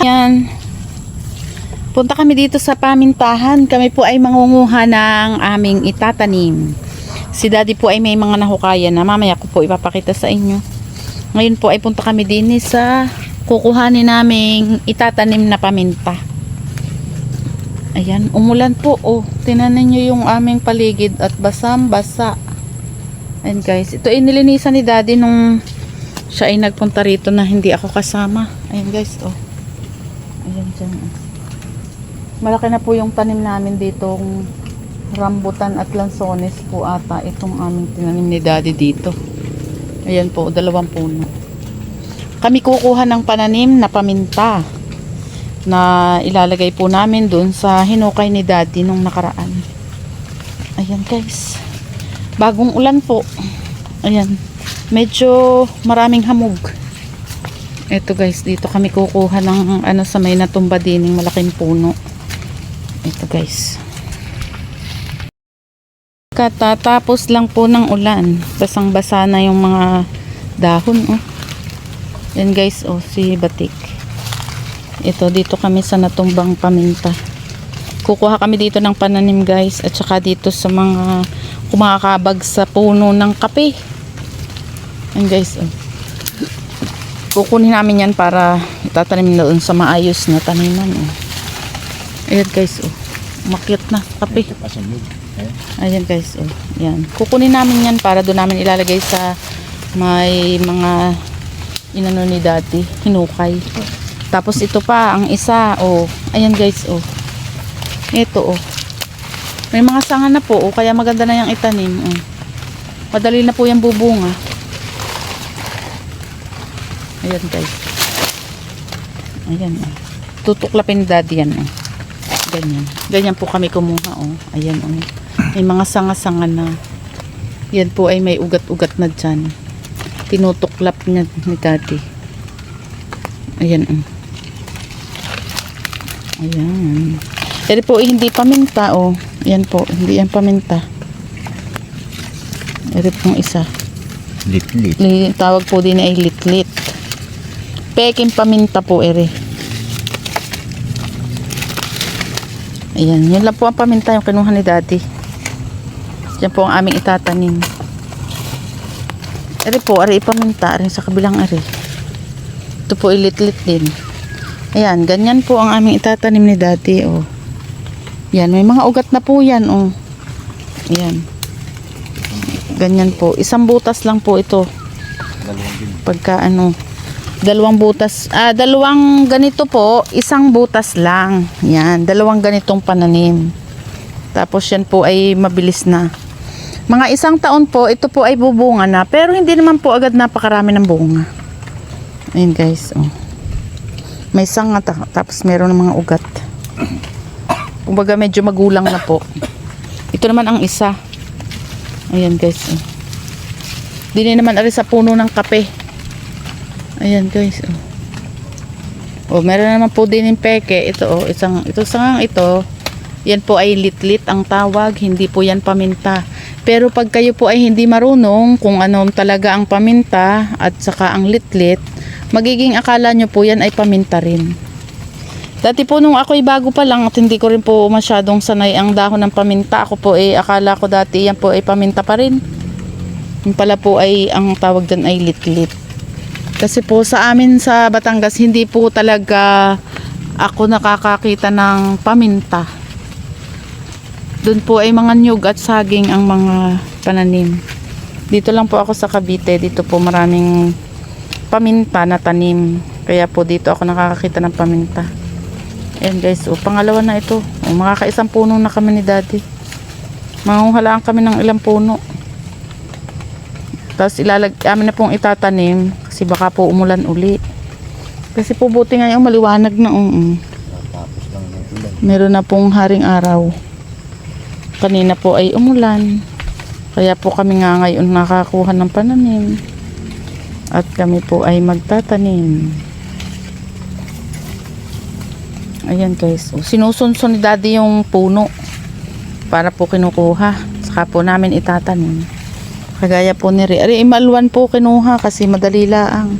Yan. Punta kami dito sa pamintahan. Kami po ay mangunguha ng aming itatanim. Si daddy po ay may mga nahukayan na mamaya ko po ipapakita sa inyo. Ngayon po ay punta kami din sa kukuhanin naming itatanim na paminta. Ayan, umulan po. Oh, tinanan nyo yung aming paligid at basang-basa. Ayan guys, ito ay nilinisan ni daddy nung siya ay nagpunta rito na hindi ako kasama. Ayan guys, oh. Dyan. oh. Malaki na po yung tanim namin dito rambutan at lansones po ata itong aming tinanim ni daddy dito. Ayan po, dalawang puno. Kami kukuha ng pananim na paminta na ilalagay po namin dun sa hinukay ni daddy nung nakaraan. Ayan guys. Bagong ulan po. Ayan. Medyo maraming hamog. Ito guys, dito kami kukuha ng ano sa may natumba din ng malaking puno. Ito guys. Katatapos lang po ng ulan. Basang-basa na yung mga dahon oh. Yan guys, oh si Batik. Ito dito kami sa natumbang paminta. Kukuha kami dito ng pananim guys at saka dito sa mga kumakabag sa puno ng kape. Yan guys, oh. Kukunin namin yan para itatanim doon sa maayos na taniman. Oh. Ayan guys, oh. Makit na kape. Eh? Ayan guys, oh. Yan. Kukunin namin yan para doon namin ilalagay sa may mga inano ni dati, hinukay. Tapos ito pa, ang isa, oh. Ayan guys, oh. Ito, oh. May mga sanga na po, oh. Kaya maganda na yung itanim, oh. Madali na po yung bubunga. Ayan guys. Ayan, oh. Tutuklapin daddy yan, oh. Ganyan. Ganyan po kami kumuha, oh. Ayan, oh. May mga sanga-sanga na. Yan po ay may ugat-ugat na dyan. Tinutuklap niya ni daddy. Ayan, oh. Ayan. Pero po, eh, hindi paminta, oh. Yan po, hindi yan paminta. Ito pong isa. Lit-lit. Li- Tawag po din ay litlit. Peking paminta po, ere. Ayan, yun lang po ang paminta yung kinuha ni daddy. Yan po ang aming itatanim. Ere po, are ipaminta, are sa kabilang are. Ito po ilit-lit din. Ayan, ganyan po ang aming itatanim ni daddy, oh. Yan, may mga ugat na po yan, oh. Ayan. Ganyan po. Isang butas lang po ito. Pagka ano, dalawang butas, ah, dalawang ganito po, isang butas lang. Yan, dalawang ganitong pananim. Tapos yan po ay mabilis na. Mga isang taon po, ito po ay bubunga na. Pero hindi naman po agad napakarami ng bunga. Ayun guys, oh. May sanga ta- tapos meron ng mga ugat. Kumbaga medyo magulang na po. Ito naman ang isa. Ayan guys. Oh. Dini naman ari sa puno ng kape. Ayan guys. Oh. oh, meron naman po din yung peke. Ito oh, isang ito sangang ito. Yan po ay litlit ang tawag, hindi po yan paminta. Pero pag kayo po ay hindi marunong kung ano talaga ang paminta at saka ang litlit, magiging akala nyo po yan ay paminta rin. Dati po nung ako'y bago pa lang at hindi ko rin po masyadong sanay ang dahon ng paminta. Ako po eh, akala ko dati yan po ay paminta pa rin. Yung pala po ay, ang tawag dyan ay litlit. Kasi po sa amin sa Batangas, hindi po talaga ako nakakakita ng paminta. Doon po ay mga nyug at saging ang mga pananim. Dito lang po ako sa Cavite. Dito po maraming paminta na tanim. Kaya po dito ako nakakakita ng paminta. Ayan guys, oh, pangalawa na ito. Oh, makakaisang puno na kami ni daddy. Manguhalaan kami ng ilang puno. Tapos ilalag, amin na pong itatanim kasi baka po umulan uli. Kasi po buti ngayon maliwanag na. Um, meron na pong haring araw. Kanina po ay umulan. Kaya po kami nga ngayon nakakuha ng pananim. At kami po ay magtatanim. Ayan guys. O, Sinusunson ni daddy yung puno. Para po kinukuha. Saka po namin itatanim. Kagaya po ni Ri. Ari, imalwan po kinuha kasi madali laang.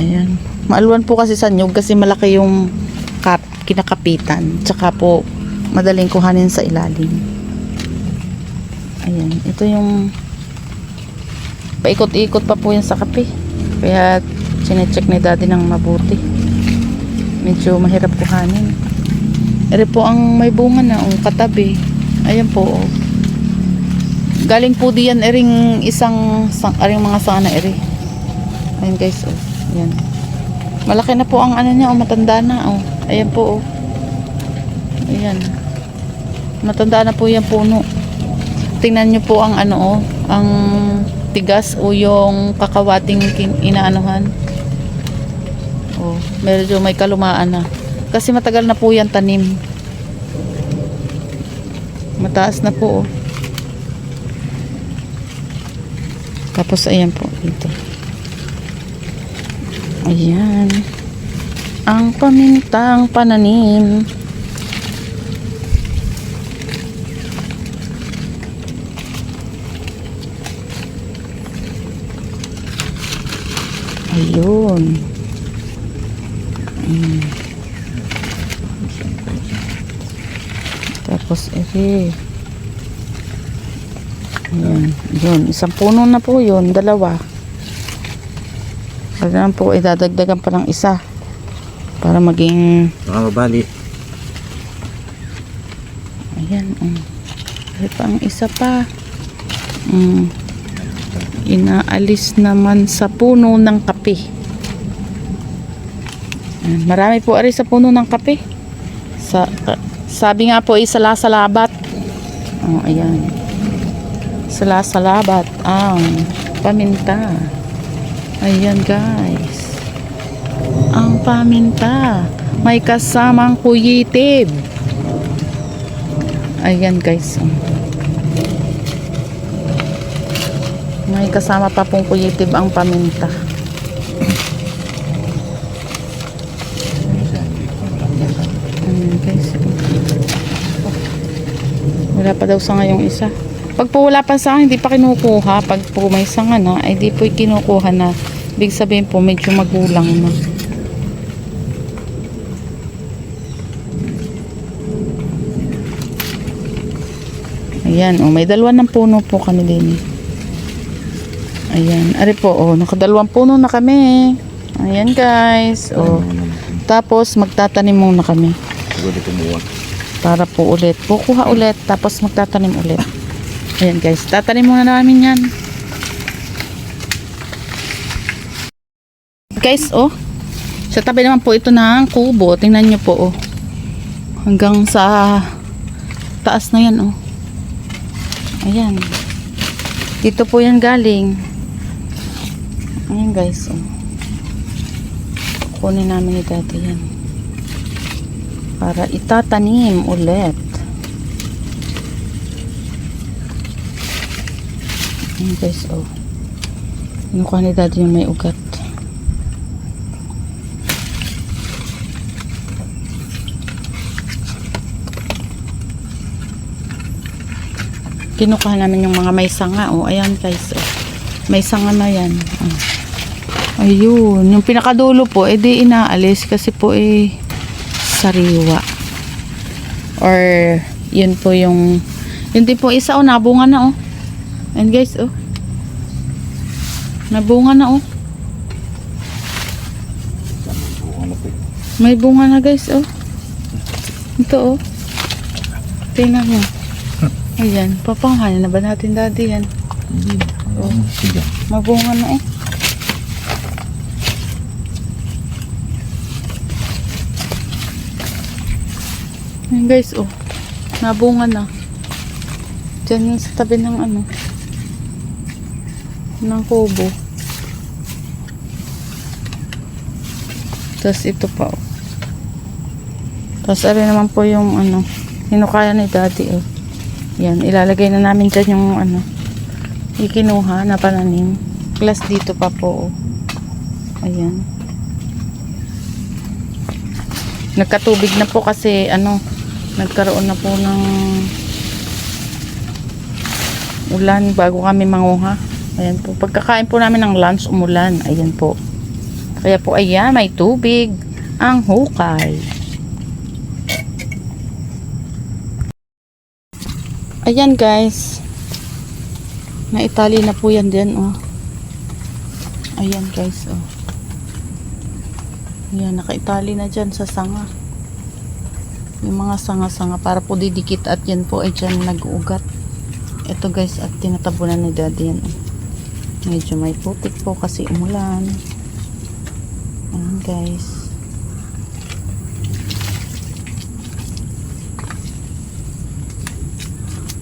Ayan. Maalwan po kasi sa nyug kasi malaki yung kap, kinakapitan. Tsaka po madaling kuhanin sa ilalim. Ayan. Ito yung paikot-ikot pa po yan sa kape. Kaya chinecheck ni daddy ng mabuti. Medyo mahirap kuhanin. Ere po ang may bunga na ang katabi. Ayan po. oh. Galing po diyan ering isang, sang, aring mga sana ere. Ayan guys, oh. Ayan. Malaki na po ang ano niya, oh, matanda na, oh. Ayan po, oh. Ayan. Matanda na po yung puno. Tingnan niyo po ang ano, oh, ang tigas o yung kakawating inaanuhan. Oh, medyo may kalumaan na. Kasi matagal na po yan tanim. Mataas na po, oh. Tapos ayan po dito. Ayan. Ang pamintang pananim. Ayun. Mm. Tapos ere. Ayan. Yun. Isang puno na po yun. Dalawa. Naman po, idadagdagan pa ng isa. Para maging, Mga mabali. ayan, um, ay pa ang isa pa. Um, inaalis naman sa puno ng kape. Marami po ari sa puno ng kape. Sa, sabi nga po, isala-salabat. Oh, ayan. Sala-salabat ang paminta. Ayan guys. Ang paminta. May kasamang kuyitib. Ayan guys. May kasama pa pong kuyitib ang paminta. Ayan guys. Wala pa daw sa ngayong isa. Pag po wala pa sa akin, hindi pa kinukuha. Pag po may sanga na, ay di po kinukuha na. Big sabihin po, medyo magulang na. Ayan, oh, may dalawa ng puno po kami din. Ayan, ari po, oh, nakadalawang puno na kami. Ayan guys, oh. Tapos magtatanim muna kami para po ulit. Kukuha ulit, tapos magtatanim ulit. Ayan guys, tatanim muna namin yan. Guys, oh. Sa tabi naman po ito ng kubo. Tingnan nyo po, oh. Hanggang sa taas na yan, oh. Ayan. Dito po yan galing. Ayan guys, oh. Kunin namin ni dati yan para itatanim ulit. Ayan guys, oh. Kinukuha ni daddy yung may ugat. Kinukuha namin yung mga may sanga, oh. Ayan guys, oh. May sanga na yan. Oh. Ayun. Yung pinakadulo po, edi inaalis kasi po eh sariwa. Or, yun po yung, yun din po isa, oh, nabunga na, oh. And guys, oh. Nabunga na, oh. May bunga na, guys, oh. Ito, oh. Tingnan mo. Ayan, papanghanin na ba natin dati yan? Hindi. Oh. Mabunga na, eh. Ayan, guys, oh. Nabunga na. Diyan yung sa tabi ng ano. Ng kubo. Tapos ito pa, oh. Tapos ari naman po yung ano. Hinukaya ni daddy, oh. Yan, ilalagay na namin dyan yung ano. Ikinuha na pananim. Plus dito pa po, oh. Ayan. Nagkatubig na po kasi ano, nagkaroon na po ng ulan bago kami manguha. Ayan po. Pagkakain po namin ng lunch, umulan. Ayan po. Kaya po, ayan, may tubig. Ang hukay. Ayan guys. Naitali na po yan din, oh. Ayan guys, oh. Ayan, nakaitali na dyan sa sanga. Yung mga sanga-sanga para po didikit at yan po ay dyan nag-uugat. Ito guys, at tinatabunan ni daddy yan. oh. Medyo may putik po kasi umulan. Ayan guys.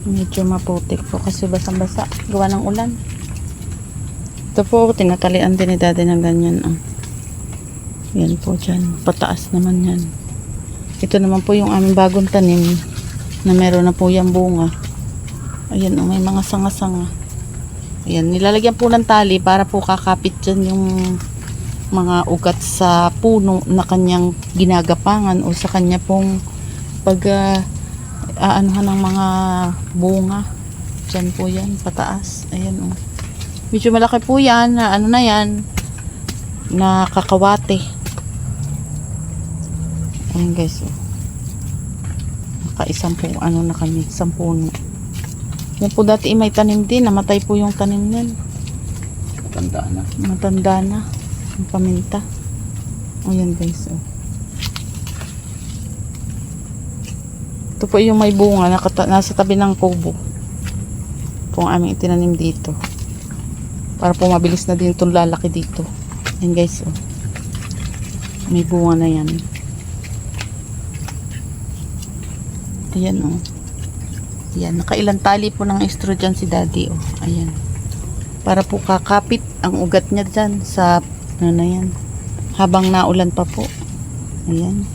Medyo maputik po kasi basang-basa. Gawa ng ulan. Ito po, tinatalian din ni daddy ng ganyan. Oh. Yan po dyan. Pataas naman yan. Ito naman po yung aming bagong tanim na meron na po yung bunga. Ayan, oh, may mga sanga-sanga. Ayan, nilalagyan po ng tali para po kakapit dyan yung mga ugat sa puno na kanyang ginagapangan o sa kanya pong pag aanuhan ng mga bunga. Dyan po yan, pataas. Ayan oh. Medyo malaki po yan, na ano na yan, na kakawate. Ayan guys oh. Naka-isang po, ano na kami, isang puno. Yan po dati may tanim din, namatay po yung tanim yan. Tandaan na. Matanda na. Ang paminta. O yan guys. Oh. Ito po yung may bunga. Nakata- nasa tabi ng kubo. Po ang aming itinanim dito. Para po mabilis na din itong lalaki dito. Yan guys. Oh. May bunga na yan. Ayan oh. Ayan. Nakailan tali po ng estro dyan si daddy. Oh. Ayan para po kakapit ang ugat niya dyan sa ano na yan habang naulan pa po ayan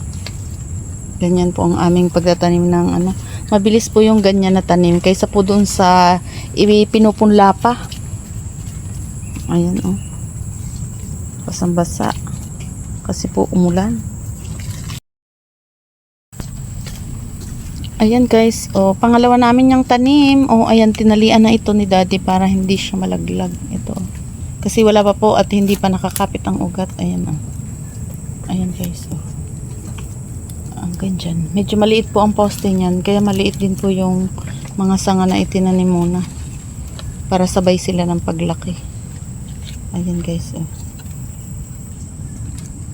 ganyan po ang aming pagtatanim ng ano mabilis po yung ganyan na tanim kaysa po doon sa ipinupunla pa ayan oh basang basa kasi po umulan Ayan guys, oh, pangalawa namin yung tanim. Oh, ayan, tinalian na ito ni daddy para hindi siya malaglag. Ito. Kasi wala pa po at hindi pa nakakapit ang ugat. Ayan oh. Ayan guys, oh. Ang ganyan. Medyo maliit po ang poste niyan. Kaya maliit din po yung mga sanga na itinanim muna. Para sabay sila ng paglaki. Ayan guys, oh.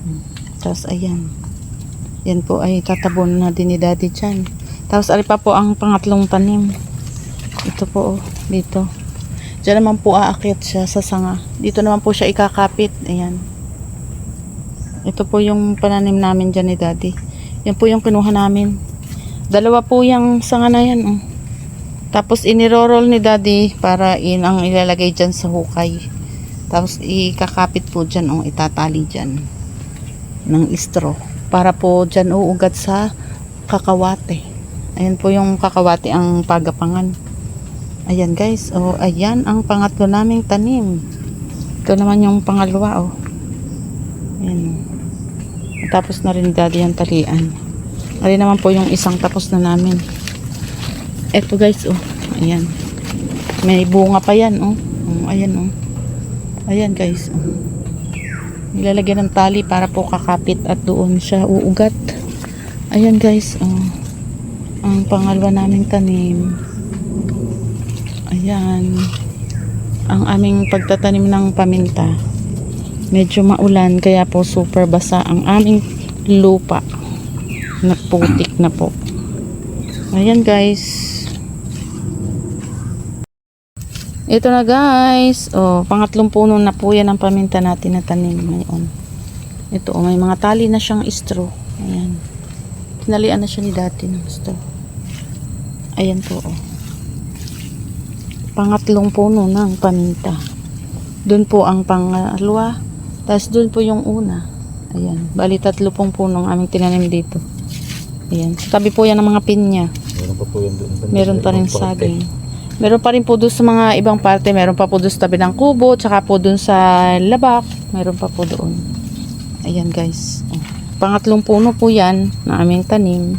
Hmm. Tapos ayan. Yan po ay tatabon na din ni daddy dyan. Tapos ari pa po ang pangatlong tanim. Ito po oh, dito. Diyan naman po aakyat siya sa sanga. Dito naman po siya ikakapit. Ayan. Ito po yung pananim namin dyan ni daddy. Yan po yung kinuha namin. Dalawa po yung sanga na yan. Oh. Tapos iniroroll ni daddy para in ang ilalagay dyan sa hukay. Tapos ikakapit po dyan. Oh, itatali dyan. Ng istro. Para po dyan uugat sa kakawate. Ayan po yung kakawati ang pagapangan. Ayan guys. Oh, ayan ang pangatlo naming tanim. Ito naman yung pangalawa oh. Ayan. Tapos na rin daddy yung talian. Ayan naman po yung isang tapos na namin. Ito guys oh. Ayan. May bunga pa yan oh. oh ayan oh. Ayan guys oh. Nilalagyan ng tali para po kakapit at doon siya uugat. Ayan guys oh ang pangalawa naming tanim. Ayan. Ang aming pagtatanim ng paminta. Medyo maulan kaya po super basa ang aming lupa. Nagputik na po. Ayan guys. Ito na guys. Oh, pangatlong puno na po yan ang paminta natin na tanim ngayon. Ito oh, may mga tali na siyang straw. Ayan. Tinalian na siya ni dati ng straw Ayan po. Oh. Pangatlong puno ng paminta. Doon po ang pangalawa. Tapos doon po yung una. Ayan. Bali tatlo pong puno ang aming tinanim dito. Ayan. Sa tabi po yan ng mga pinya. Meron pa po yan doon. Meron pa rin saging. Meron pa rin po doon sa mga ibang parte. Meron pa po doon sa tabi ng kubo. Tsaka po doon sa labak. Meron pa po doon. Ayan guys. Oh. Pangatlong puno po yan na aming tanim.